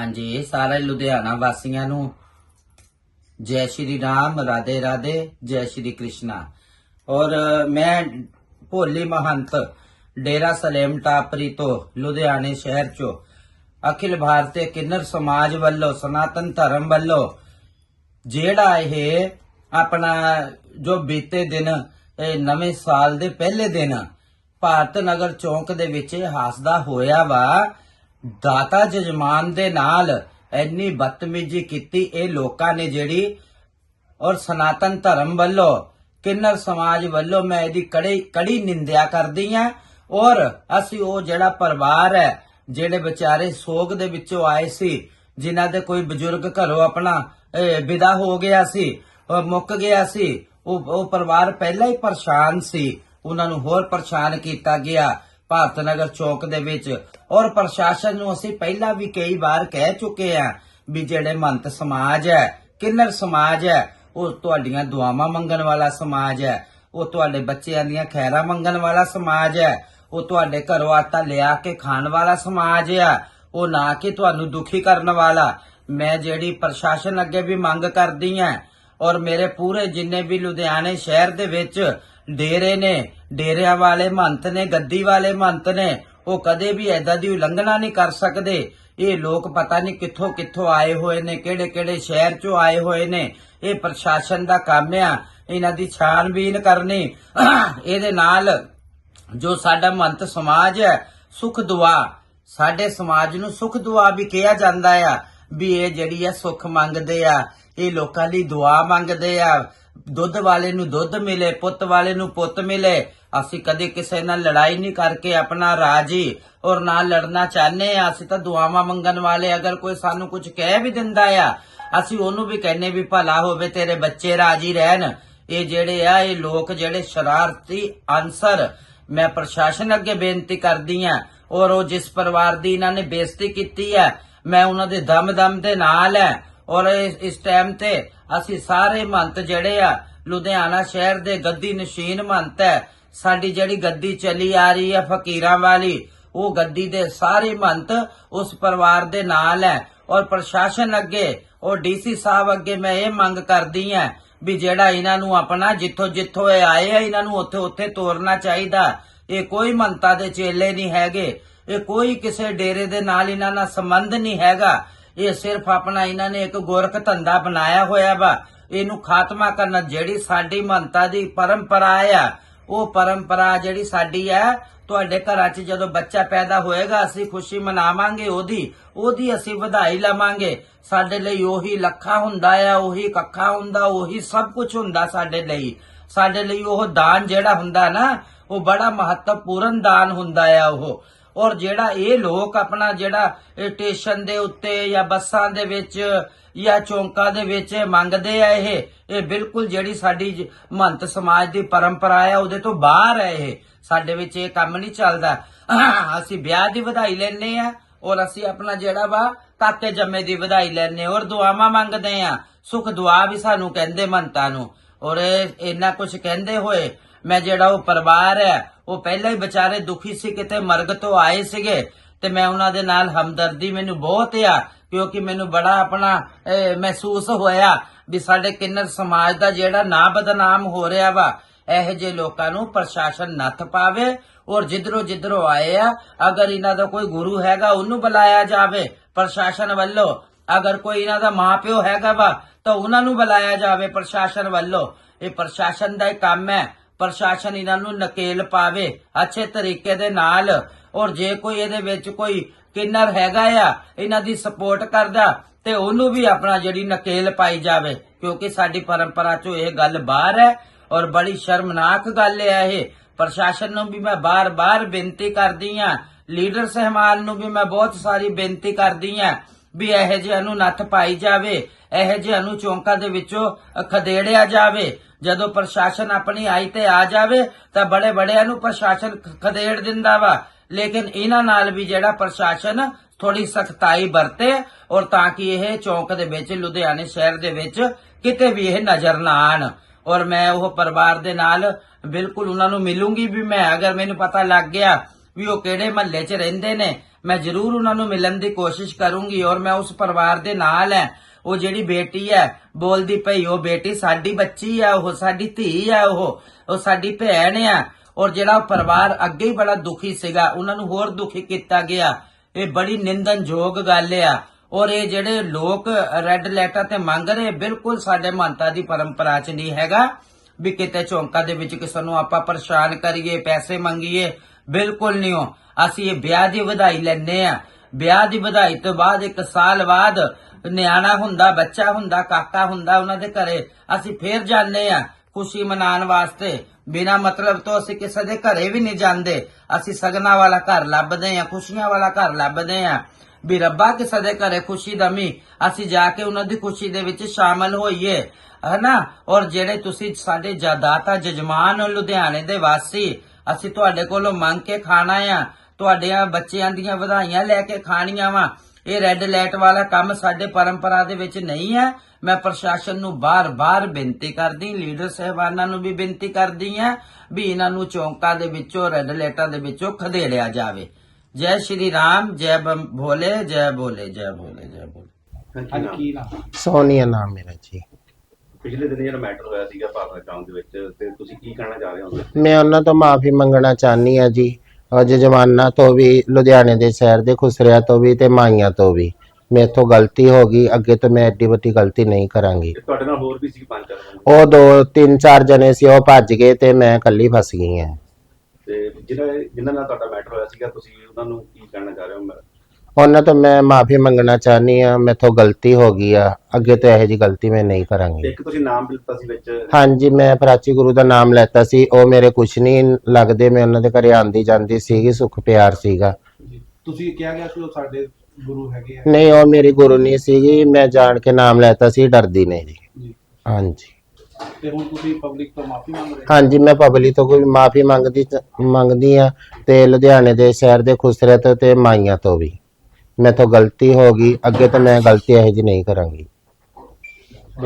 ਹਾਂਜੀ ਸਾਰੇ ਲੁਧਿਆਣਾ ਵਾਸੀਆਂ ਨੂੰ। ਜੈ ਸ਼੍ਰੀ ਰਾਮ, ਰਾਧੇ ਰਾਧੇ, ਜੈ ਸ਼੍ਰੀ ਕ੍ਰਿਸ਼ਨਾ। ਔਰ ਮੈਂ ਭੋਲੀ ਮਹੰਤ, ਡੇਰਾ ਸਲੇਮ ਟਾਪਰੀ ਤੋਂ ਲੁਧਿਆਣੇ ਸ਼ਹਿਰ ਚੋਂ। ਅਖਿਲ ਭਾਰਤੀ ਕਿੰਨਰ ਸਮਾਜ ਵੱਲੋਂ, ਸਨਾਤਨ ਧਰਮ ਵੱਲੋਂ, ਜਿਹੜਾ ਇਹ ਆਪਣਾ ਜੋ ਬੀਤੇ ਦਿਨ, ਇਹ ਨਵੇਂ ਸਾਲ ਦੇ ਪਹਿਲੇ ਦਿਨ, ਭਾਰਤ ਨਗਰ ਚੌਂਕ ਦੇ ਵਿੱਚ ਹਾਸਦਾ ਹੋਇਆ ਵਾ ਦਾਤਾ ਜਜਮਾਨ ਦੇ ਨਾਲ ਇੰਨੀ ਬਦਤਮੀਜ਼ੀ ਕੀਤੀ ਇਹ ਲੋਕਾਂ ਨੇ ਜਿਹੜੀ, ਔਰ ਸਨਾਤਨ ਧਰਮ ਵੱਲੋਂ, ਕਿੰਨਰ ਸਮਾਜ ਵੱਲੋਂ ਮੈਂ ਇਹਦੀ ਕੜੀ ਕੜੀ ਨਿੰਦਿਆ ਕਰਦੀ ਆ ਔਰ ਅਸੀਂ ਉਹ ਜਿਹੜਾ ਪਰਿਵਾਰ ਹੈ, ਜਿਹੜੇ ਵਿਚਾਰੇ ਸੋਗ ਦੇ ਵਿੱਚੋਂ ਆਏ ਸੀ, ਜਿਨ੍ਹਾਂ ਦੇ ਕੋਈ ਬਜ਼ੁਰਗ ਘਰੋਂ ਆਪਣਾ ਵਿਦਾ ਹੋ ਗਿਆ ਸੀ ਔਰ ਮੁੱਕ ਗਿਆ ਸੀ, ਉਹ ਉਹ ਪਰਿਵਾਰ ਪਹਿਲਾਂ ਹੀ ਪਰੇਸ਼ਾਨ ਸੀ, ਉਹਨਾਂ ਨੂੰ ਹੋਰ ਪਰੇਸ਼ਾਨ ਕੀਤਾ ਗਿਆ। ਭਾਰਤ ਨਗਰ ਚੌਕ ਦੇ ਵਿੱਚ। ਔਰ ਪ੍ਰਸ਼ਾਸਨ ਨੂੰ ਅਸੀਂ ਪਹਿਲਾਂ ਵੀ ਕਈ ਵਾਰ ਕਹਿ ਚੁੱਕੇ ਆ ਵੀ ਜਿਹੜੇ ਮੰਤ ਸਮਾਜ ਹੈ, ਕਿੰਨਰ ਸਮਾਜ ਹੈ, ਉਹ ਤੁਹਾਡੀਆਂ ਦੁਆਵਾਂ ਮੰਗਣ ਵਾਲਾ ਸਮਾਜ ਹੈ, ਉਹ ਤੁਹਾਡੇ ਬੱਚਿਆਂ ਦੀਆਂ ਖੈਰਾਂ ਮੰਗਣ ਵਾਲਾ ਸਮਾਜ ਹੈ, ਉਹ ਤੁਹਾਡੇ ਘਰੋਂ ਆਟਾ ਲਿਆ ਕੇ ਖਾਣ ਵਾਲਾ ਸਮਾਜ ਹੈ ਉਹ ਨਾ ਕਿ ਤੁਹਾਨੂੰ ਦੁਖੀ ਕਰਨ ਵਾਲਾ। ਮੈਂ ਜਿਹੜੀ ਪ੍ਰਸ਼ਾਸਨ ਅੱਗੇ ਵੀ ਮੰਗ ਕਰਦੀ ਹਾਂ ਔਰ ਮੇਰੇ ਪੂਰੇ ਜਿੰਨੇ ਵੀ ਲੁਧਿਆਣੇ ਸ਼ਹਿਰ ਦੇ ਵਿੱਚ ਡੇਰੇ ਨੇ, ਡੇਰਿਆਂ ਵਾਲੇ ਮੰਤ ਨੇ, ਗੱਦੀ ਵਾਲੇ ਮੰਤ ਨੇ, ਉਹ ਕਦੇ ਵੀ ਐਦਾਂ ਦੀ ਉਲੰਘਣਾ ਨਹੀਂ ਕਰ ਸਕਦੇ। ਇਹ ਲੋਕ ਪਤਾ ਨਹੀਂ ਕਿੱਥੋਂ ਕਿੱਥੋਂ ਆਏ ਹੋਏ ਨੇ, ਕਿਹੜੇ ਕਿਹੜੇ ਸ਼ਹਿਰ ਚੋਂ ਆਏ ਹੋਏ ਨੇ। ਇਹ ਪ੍ਰਸ਼ਾਸਨ ਦਾ ਕੰਮ ਆ, ਇਹਨਾਂ ਦੀ ਛਾਣਬੀਨ ਕਰਨੀ। ਇਹਦੇ ਨਾਲ ਜੋ ਸਾਡਾ ਮੰਤ ਸਮਾਜ ਹੈ, ਸੁਖ ਦੁਆ, ਸਾਡੇ ਸਮਾਜ ਨੂੰ ਸੁਖ ਦੁਆ ਵੀ ਕਿਹਾ ਜਾਂਦਾ ਆ। ਵੀ ਇਹ ਜਿਹੜੀ ਆ ਸੁੱਖ ਮੰਗਦੇ ਆ, ਇਹ ਲੋਕਾਂ ਲਈ ਦੁਆ ਮੰਗਦੇ ਆ। ਦੁੱਧ ਵਾਲੇ ਨੂੰ ਦੁੱਧ ਮਿਲੇ, ਪੁੱਤ ਵਾਲੇ ਨੂੰ ਪੁੱਤ ਮਿਲੇ। ਅਸੀਂ ਕਦੇ ਕਿਸੇ ਨਾਲ ਲੜਾਈ ਨਹੀਂ ਕਰਕੇ ਆਪਣਾ ਰਾਜੀ ਔਰ ਨਾ ਲੜਨਾ ਚਾਹਨੇ ਆ। ਅਸੀਂ ਤਾਂ ਦੁਆਵਾਂ ਮੰਗਣ ਵਾਲੇ, ਅਗਰ ਕੋਈ ਸਾਨੂੰ ਕੁਝ ਕਹਿ ਵੀ ਦਿੰਦਾ ਆ, ਅਸੀਂ ਉਹਨੂੰ ਵੀ ਕਹਿੰਨੇ ਵੀ ਭਲਾ ਹੋਵੇ, ਤੇਰੇ ਬੱਚੇ ਰਾਜੀ ਰਹਿਣ। ਇਹ ਜਿਹੜੇ ਆ, ਇਹ ਲੋਕ ਜਿਹੜੇ ਸ਼ਰਾਰਤੀ ਅਨਸਰ, ਮੈਂ ਪ੍ਰਸ਼ਾਸਨ ਅੱਗੇ ਬੇਨਤੀ ਕਰਦੀ ਆ ਔਰ ਉਹ ਜਿਸ ਪਰਿਵਾਰ ਦੀ ਇਹਨਾਂ ਨੇ ਬੇਇੱਜ਼ਤੀ ਕੀਤੀ ਹੈ ਮੈਂ ਉਹਨਾਂ ਦੇ ਦਮ ਦਮ ਦੇ ਨਾਲ ਹੈ ਔਰ ਇਸ ਇਸ ਟਾਈਮ ਤੇ ਅਸੀਂ ਸਾਰੇ ਮੰਤ ਜਿਹੜੇ ਆ, ਲੁਧਿਆਣਾ ਸ਼ਹਿਰ ਦੇ ਗੱਦੀ ਨਸ਼ੀਨ ਮੰਤ ਹੈ ਸਾਡੀ ਜਿਹੜੀ ਗੱਦੀ ਚੱਲੀ ਆ ਰਹੀ ਹੈ ਫਕੀਰਾਂ ਵਾਲੀ, ਉਹ ਗੱਦੀ ਦੇ ਸਾਰੇ ਮੰਤ ਉਸ ਪਰਿਵਾਰ ਦੇ ਨਾਲ ਹੈ ਔਰ ਪ੍ਰਸ਼ਾਸਨ ਅੱਗੇ, ਔਰ ਡੀਸੀ ਸਾਹਿਬ ਅੱਗੇ ਮੈਂ ਇਹ ਮੰਗ ਕਰਦੀ ਹਾਂ ਵੀ ਜਿਹੜਾ ਇਹਨਾਂ ਨੂੰ ਆਪਣਾ ਜਿੱਥੋਂ ਜਿੱਥੋਂ ਇਹ ਆਏ ਆ, ਇਹਨਾਂ ਨੂੰ ਉੱਥੇ ਉੱਥੇ ਤੋਰਨਾ ਚਾਹੀਦਾ। ਇਹ ਕੋਈ ਮੰਤਾ ਦੇ ਚੇਲੇ ਨਹੀਂ ਹੈਗੇ। ਇਹ ਕੋਈ ਕਿਸੇ ਡੇਰੇ ਦੇ ਨਾਲ ਇਹਨਾਂ ਨਾਲ ਸੰਬੰਧ ਨਹੀਂ ਹੈਗਾ। ਇਹ ਸਿਰਫ ਆਪਣਾ ਇਹਨਾਂ ਨੇ ਇੱਕ ਗੋਰਖ ਧੰਦਾ ਬਣਾਇਆ ਹੋਇਆ ਵਾ। ਇਹਨੂੰ ਖਾਤਮਾ ਕਰਨਾ ਜਿਹੜੀ ਸਾਡੀ ਮੰਤਾ ਦੀ ਪਰੰਪਰਾ ਆ। ਉਹ ਪਰੰਪਰਾ ਜਿਹੜੀ ਸਾਡੀ ਹੈ ਤੁਹਾਡੇ ਘਰਾਂ 'ਚ ਜਦੋਂ ਬੱਚਾ ਪੈਦਾ ਹੋਏਗਾ, ਅਸੀਂ ਖੁਸ਼ੀ ਮਨਾਵਾਂਗੇ ਉਹਦੀ। ਉਹਦੀ ਅਸੀਂ ਵਧਾਈ ਲਵਾਂਗੇ। ਸਾਡੇ ਲਈ ਉਹੀ ਲੱਖਾ ਹੁੰਦਾ ਆ, ਉਹੀ ਕੱਖਾ ਹੁੰਦਾ, ਉਹੀ ਸਭ ਕੁਝ ਹੁੰਦਾ ਸਾਡੇ ਲਈ। ਸਾਡੇ ਲਈ ਉਹ ਦਾਨ ਜਿਹੜਾ ਹੁੰਦਾ ਨਾ, ਉਹ ਬੜਾ ਮਹੱਤਵਪੂਰਨ ਦਾਨ ਹੁੰਦਾ ਆ ਉਹ। ਔਰ ਜਿਹੜਾ ਇਹ ਲੋਕ ਆਪਣਾ ਜਿਹੜਾ ਸਟੇਸ਼ਨ ਦੇ ਉੱਤੇ ਜਾਂ ਬੱਸਾਂ ਦੇ ਵਿੱਚ ਜਾਂ ਚੌਂਕਾਂ ਦੇ ਵਿੱਚ ਮੰਗਦੇ ਆ ਇਹ ਇਹ ਬਿਲਕੁਲ ਜਿਹੜੀ ਸਾਡੀ ਮਹੰਤ ਸਮਾਜ ਦੀ ਪਰੰਪਰਾ ਹੈ ਉਹਦੇ ਤੋਂ ਬਾਹਰ ਹੈ ਇਹ। ਸਾਡੇ ਵਿੱਚ ਇਹ ਕੰਮ ਨਹੀਂ ਚੱਲਦਾ। ਅਸੀਂ ਵਿਆਹ ਦੀ ਵਧਾਈ ਲੈਣੇ ਆ, ਔਰ ਅਸੀਂ ਆਪਣਾ ਜਿਹੜਾ ਵਾ ਕਾਕੇ ਜੰਮੇ ਦੀ ਵਧਾਈ ਲੈਣੇ ਔਰ ਦੁਆਵਾਂ ਮੰਗਦੇ ਆ ਸੁਖ ਦੁਆ ਵੀ ਸਾਨੂੰ ਕਹਿੰਦੇ ਮੰਤਾਂ ਨੂੰ। ਔਰ ਇਹ, ਇੰਨਾ ਕੁਝ ਕਹਿੰਦੇ ਹੋਏ ਮੈਂ ਜਿਹੜਾ ਉਹ ਪਰਿਵਾਰ ਹੈ, ਉਹ ਪਹਿਲਾਂ ਹੀ ਵਿਚਾਰੇ ਦੁਖੀ ਸੀ, ਕਿਤੇ ਮਰਗ ਤੋਂ ਆਏ ਸੀਗੇ। ਤੇ ਮੈਂ ਉਹਨਾਂ ਦੇ ਨਾਲ ਹਮਦਰਦੀ ਮੈਨੂੰ ਬਹੁਤ ਆ, ਕਿਉਂਕਿ ਮੈਨੂੰ ਬੜਾ ਆਪਣਾ ਮਹਿਸੂਸ ਹੋਇਆ ਵੀ ਸਾਡੇ ਕਿੰਨਰ ਸਮਾਜ ਦਾ ਜਿਹੜਾ ਨਾ ਬਦਨਾਮ ਹੋ ਰਿਹਾ ਵਾ, ਇਹੋ ਜਿਹੇ ਲੋਕਾਂ ਨੂੰ ਪ੍ਰਸ਼ਾਸਨ ਨੱਥ ਪਾਵੇ ਔਰ ਜਿੱਧਰੋਂ ਜਿੱਧਰੋਂ ਆਏ ਆ, ਅਗਰ ਇਹਨਾਂ ਦਾ ਕੋਈ ਗੁਰੂ ਹੈਗਾ, ਉਹਨੂੰ ਬੁਲਾਇਆ ਜਾਵੇ ਪ੍ਰਸ਼ਾਸਨ ਵੱਲੋਂ। ਅਗਰ ਕੋਈ ਇਹਨਾਂ ਦਾ ਮਾਪਿਓ ਹੈਗਾ ਵਾ, ਤਾਂ ਉਹਨਾਂ ਨੂੰ ਬੁਲਾਇਆ ਜਾਵੇ ਪ੍ਰਸ਼ਾਸਨ ਵੱਲੋਂ। ਇਹ ਪ੍ਰਸ਼ਾਸਨ ਦਾ ਹੀ ਕੰਮ ਹੈ। ਪ੍ਰਸ਼ਾਸਨ ਇਹਨਾਂ ਨੂੰ ਨਕੇਲ ਪਾਵੇ, ਅੱਛੇ ਤਰੀਕੇ ਦੇ ਨਾਲ। ਔਰ ਜੇ ਕੋਈ ਇਹਦੇ ਵਿੱਚ ਕੋਈ ਕਿੰਨਰ ਹੈਗਾ ਆ, ਇਹਨਾਂ ਦੀ ਸਪੋਰਟ ਕਰਦਾ, ਤੇ ਉਹਨੂੰ ਵੀ ਆਪਣਾ ਜਿਹੜੀ ਨਕੇਲ ਪਾਈ ਜਾਵੇ, ਕਿਉਂਕਿ ਸਾਡੀ ਪਰੰਪਰਾ ਚੋਂ ਇਹ ਗੱਲ ਬਾਹਰ ਹੈ, ਔਰ ਬੜੀ ਸ਼ਰਮਨਾਕ ਗੱਲ ਹੈ ਇਹ। ਪ੍ਰਸ਼ਾਸਨ ਨੂੰ ਵੀ ਮੈਂ ਬਾਰ-ਬਾਰ ਬੇਨਤੀ ਕਰਦੀ ਆ ਲੀਡਰ ਸਹਿਮਾਨ ਨੂੰ ਵੀ ਮੈਂ ਬਹੁਤ ਸਾਰੀ ਬੇਨਤੀ ਕਰਦੀ ਆ ਵੀ ਇਹੋ ਜਿਹਾ ਨੂੰ ਨੱਥ ਪਾਈ ਜਾਵੇ, ਇਹੋ ਜਿਹਾ ਨੂੰ ਚੌਂਕਾਂ ਦੇ ਵਿੱਚੋਂ ਖਦੇੜਿਆ ਜਾਵੇ। ਜਦੋਂ ਪ੍ਰਸ਼ਾਸਨ ਆਪਣੀ ਆਈ ਤੇ ਆ ਜਾਵੇ, ਤਾਂ ਬੜੇ ਬੜਿਆਂ ਨੂੰ ਪ੍ਰਸ਼ਾਸਨ ਖਦੇੜ ਦਿੰਦਾ ਵਾ। ਲੇਕਿਨ ਇਹਨਾਂ ਨਾਲ ਵੀ ਜਿਹੜਾ ਪ੍ਰਸ਼ਾਸਨ ਥੋੜੀ ਸਖਤਾਈ ਵਰਤੇ ਔਰ ਤਾਂ ਕਿ ਇਹ ਚੌਂਕ ਦੇ ਵਿੱਚ, ਲੁਧਿਆਣੇ ਸ਼ਹਿਰ ਦੇ ਵਿੱਚ ਕਿਤੇ ਵੀ ਇਹ ਨਜ਼ਰ ਨਾ ਆਣ। ਔਰ ਮੈਂ ਉਹ ਪਰਿਵਾਰ ਦੇ ਨਾਲ ਬਿਲਕੁਲ ਉਹਨਾਂ ਨੂੰ ਮਿਲੂੰਗੀ ਵੀ ਮੈਂ, ਅਗਰ ਮੈਨੂੰ ਪਤਾ ਲੱਗ ਗਿਆ ਵੀ ਉਹ ਕਿਹੜੇ ਮਹੱਲੇ 'ਚ ਰਹਿੰਦੇ ਨੇ, ਮੈਂ ਜ਼ਰੂਰ ਉਹਨਾਂ ਨੂੰ ਮਿਲਣ ਦੀ ਕੋਸ਼ਿਸ਼ ਕਰੂੰਗੀ ਔਰ ਮੈਂ ਉਸ ਪਰਿਵਾਰ ਦੇ ਨਾਲ ਹੈ। ਉਹ ਜਿਹੜੀ ਬੇਟੀ ਹੈ, ਬੋਲਦੀ ਪਈ, ਉਹ ਬੇਟੀ ਸਾਡੀ ਬੱਚੀ ਹੈ ਉਹ ਸਾਡੀ ਧੀ ਹੈ ਉਹ ਉਹ ਸਾਡੀ ਭੈਣ ਹੈ ਔਰ ਜਿਹੜਾ ਪਰਿਵਾਰ ਅੱਗੇ ਹੀ ਬੜਾ ਦੁਖੀ ਸੀਗਾ, ਉਹਨਾਂ ਨੂੰ ਹੋਰ ਦੁਖੀ ਕੀਤਾ ਗਿਆ। ਇਹ ਬੜੀ ਨਿੰਦਨਯੋਗ ਗੱਲ ਆ। ਔਰ ਇਹ ਜਿਹੜੇ ਲੋਕ ਰੈੱਡ ਲੈਟਰ ਤੇ ਮੰਗ ਰਹੇ, ਬਿਲਕੁਲ ਸਾਡੇ ਮਾਨਤਾ ਦੀ ਪਰੰਪਰਾ 'ਚ ਨਹੀਂ ਹੈਗਾ ਵੀ ਕਿਤੇ ਚੌਂਕਾ ਦੇ ਵਿੱਚ ਕਿਸੇ ਨੂੰ ਆਪਾਂ ਪਰੇਸ਼ਾਨ ਕਰੀਏ, ਪੈਸੇ ਮੰਗੀਏ। ਬਿਲਕੁਲ ਨਹੀਂ ਹੋ ਅਸੀਂ ਇਹ ਵਿਆਹ ਦੀ ਵਧਾਈ ਲੈਣੇ ਆ। ਵਿਆਹ ਦੀ ਵਧਾਈ ਤੋਂ ਬਾਅਦ ਇੱਕ ਸਾਲ ਬਾਅਦ ਨਿਆਣਾ ਹੁੰਦਾ, ਬੱਚਾ ਹੁੰਦਾ, ਕਾਕਾ ਹੁੰਦਾ ਉਹਨਾਂ ਦੇ ਘਰੇ, ਅਸੀਂ ਫੇਰ ਜਾਂਦੇ ਆ ਖੁਸ਼ੀ ਮਨਾਉਣ ਵਾਸਤੇ। ਬਿਨਾ ਮਤਲਬ ਤੋਂ ਅਸੀਂ ਕਿਸੇ ਦੇ ਘਰੇ ਵੀ ਨਹੀਂ ਜਾਂਦੇ। ਅਸੀਂ ਸਗਨਾ ਵਾਲਾ ਘਰ ਲੱਭਦੇ ਆ ਖੁਸ਼ੀਆਂ ਵਾਲਾ ਘਰ ਲੱਭਦੇ ਆ ਵੀ ਰੱਬਾ ਕਿਸੇ ਦੇ ਘਰੇ ਖੁਸ਼ੀ ਦਮੀ, ਅਸੀਂ ਜਾ ਕੇ ਉਹਨਾਂ ਦੀ ਖੁਸ਼ੀ ਦੇ ਵਿੱਚ ਸ਼ਾਮਲ ਹੋਈਏ। ਹਨਾ? ਔਰ ਜਿਹੜੇ ਤੁਸੀਂ ਸਾਡੇ ਜਾਦਾਤਾ ਜਜਮਾਨ ਹੋ ਲੁਧਿਆਣੇ ਦੇ ਵਾਸੀ, ਅਸੀਂ ਤੁਹਾਡੇ ਕੋਲੋਂ ਮੰਗ ਕੇ ਖਾਣਾ ਆ। ਤੁਹਾਡਿਆਂ ਬੱਚਿਆਂ ਦੀਆਂ ਵਧਾਈਆਂ ਲੈ ਕੇ ਖਾਣੀਆਂ ਵਾ। ਇਹ ਰੈੱਡ ਲਾਈਟ ਵਾਲਾ ਕੰਮ ਸਾਡੇ ਪਰੰਪਰਾ ਦੇ ਵਿੱਚ ਨਹੀਂ ਹੈ। ਮੈਂ ਪ੍ਰਸ਼ਾਸਨ ਨੂੰ ਬਾਰ-ਬਾਰ ਬੇਨਤੀ ਕਰਦੀ ਲੀਡਰ ਸਹਿਬਾਨਾਂ ਨੂੰ ਵੀ ਬੇਨਤੀ ਕਰਦੀ ਹਾਂ ਵੀ ਇਹਨਾਂ ਨੂੰ ਚੌਂਕਾਂ ਦੇ ਵਿੱਚੋਂ ਰੈੱਡ ਲਾਈਟਾਂ ਦੇ ਵਿੱਚੋਂ ਖਦੇੜਿਆ ਜਾਵੇ। ਜੈ ਸ਼੍ਰੀ ਰਾਮ ਜੈ ਬੰ- ਭੋਲੇ ਜੈ ਭੋਲੇ ਜੈ ਭੋਲੇ ਜੈ ਭੋਲੇ ਨਾਮ? ਸੋਨੀਆ ਨਾਮ ਮੇਰਾ ਜੀ। ਪਿਛਲੇ ਦਿਨ ਜਿਹੜਾ ਮੈਟਰ ਹੋਇਆ ਸੀਗਾ ਭਾਰਤ ਚੌਂਕ ਦੇ ਵਿੱਚ ਤੇ ਤੁਸੀਂ ਕੀ ਕਹਿਣਾ ਚਾਹ ਰਹੇ ਹੋ? ਮੈਂ ਉਹਨਾਂ ਤੋਂ ਮਾਫੀ ਮੰਗਣਾ ਚਾਹਨੀ ਆ ਜੀ। ਔਰ ਜਜਮਾਨਾਂ ਤੋਂ ਵੀ ਲੁਧਿਆਣੇ ਦੇ ਸ਼ਹਿਰ ਦੇ ਖੁਸਰਿਆਂ ਤੋਂ ਵੀ ਤੇ ਮਾਈਆਂ ਤੋਂ ਵੀ। ਮੇਥੋਂ ਗਲਤੀ ਹੋ ਗਈ ਅੱਗੇ ਤੋਂ ਮੈਂ ਐਡੀ ਵੱਡੀ ਗਲਤੀ ਨਹੀਂ ਕਰਾਂਗੀ। ਤੇ ਤੁਹਾਡੇ ਨਾਲ ਹੋਰ ਵੀ ਸੀ ਪੰਜ ਚਾਰ ਬੰਦੇ ਉਹ ਦੋ ਤਿੰਨ ਚਾਰ ਜਣੇ ਸੀ ਉਹ ਭੱਜ ਗਏ ਤੇ ਮੈਂ ਇਕੱਲੀ ਫਸ ਗਈ ਹਾਂ। ਤੇ ਜਿਹੜਾ ਜਿਨ੍ਹਾਂ ਨਾਲ ਤੁਹਾਡਾ ਮੈਟਰ ਹੋਇਆ ਸੀਗਾ ਤੁਸੀਂ ਉਹਨਾਂ ਨੂੰ ਕੀ ਕਹਿਣਾ ਚਾਹ ਰਹੇ ਹੋ? ਮੈਂ ਉਹਨਾਂ ਤੋਂ ਮੈਂ ਮਾਫੀ ਮੰਗਣਾ ਚਾਹਨੀ ਆ ਮੇਥੋਂ ਗਲਤੀ ਹੋ ਗਈ ਆ। ਅੱਗੇ ਤੋਂ ਇਹੋ ਜੀ ਗਲਤੀ ਮੈਂ ਨਹੀਂ ਕਰਾਂਗੀ। ਇੱਕ ਤੁਸੀਂ ਨਾਮ ਵੀ ਲਿੱਤਾ ਸੀ ਵਿੱਚ। ਹਾਂਜੀ ਮੈਂ ਪ੍ਰਾਚੀ ਗੁਰੂ ਦਾ ਨਾਮ ਲੈਤਾ ਸੀ। ਉਹ ਮੇਰੇ ਕੁਛ ਨਹੀਂ ਲੱਗਦੇ ਮੈਂ ਉਹਨਾਂ ਦੇ ਘਰੇ ਆਂਦੀ ਜਾਂਦੀ ਸੀਗੀ ਸੁਖ ਪਿਆਰ ਸੀਗਾ। ਜੀ ਤੁਸੀਂ ਕਿਹਾ ਗਿਆ ਸੀ ਉਹ ਸਾਡੇ ਗੁਰੂ ਹੈਗੇ ਆ। ਨਹੀਂ ਉਹ ਮੇਰੀ ਗੁਰੂ ਨਹੀਂ ਸੀਗੀ ਮੈਂ ਜਾਣ ਕੇ ਨਾਮ ਲੈਤਾ ਸੀ ਡਰਦੀ ਨਹੀਂ ਜੀ। ਜੀ। ਹਾਂਜੀ। ਤੇ ਹੁਣ ਤੁਸੀਂ ਪਬਲਿਕ ਤੋਂ ਮਾਫੀ ਮੰਗ ਰਹੇ ਹੋ? ਹਾਂਜੀ ਮੈਂ ਪਬਲਿਕ ਤੋਂ ਕੋਈ ਮਾਫੀ ਮੰਗਦੀ ਮੰਗਦੀ ਆ ਤੇ ਲੁਧਿਆਣੇ ਦੇ ਸ਼ਹਿਰ ਦੇ ਖੁਸਰੇ ਤੋਂ ਤੇ ਮਾਈਆਂ ਤੋਂ ਵੀ। ਮੈਥੋਂ ਗਲਤੀ ਹੋ ਗਈ ਅੱਗੇ ਤੋਂ ਮੈਂ ਗਲਤੀ ਇਹੋ ਜਿਹੀ ਨਹੀਂ ਕਰਾਂਗੀ।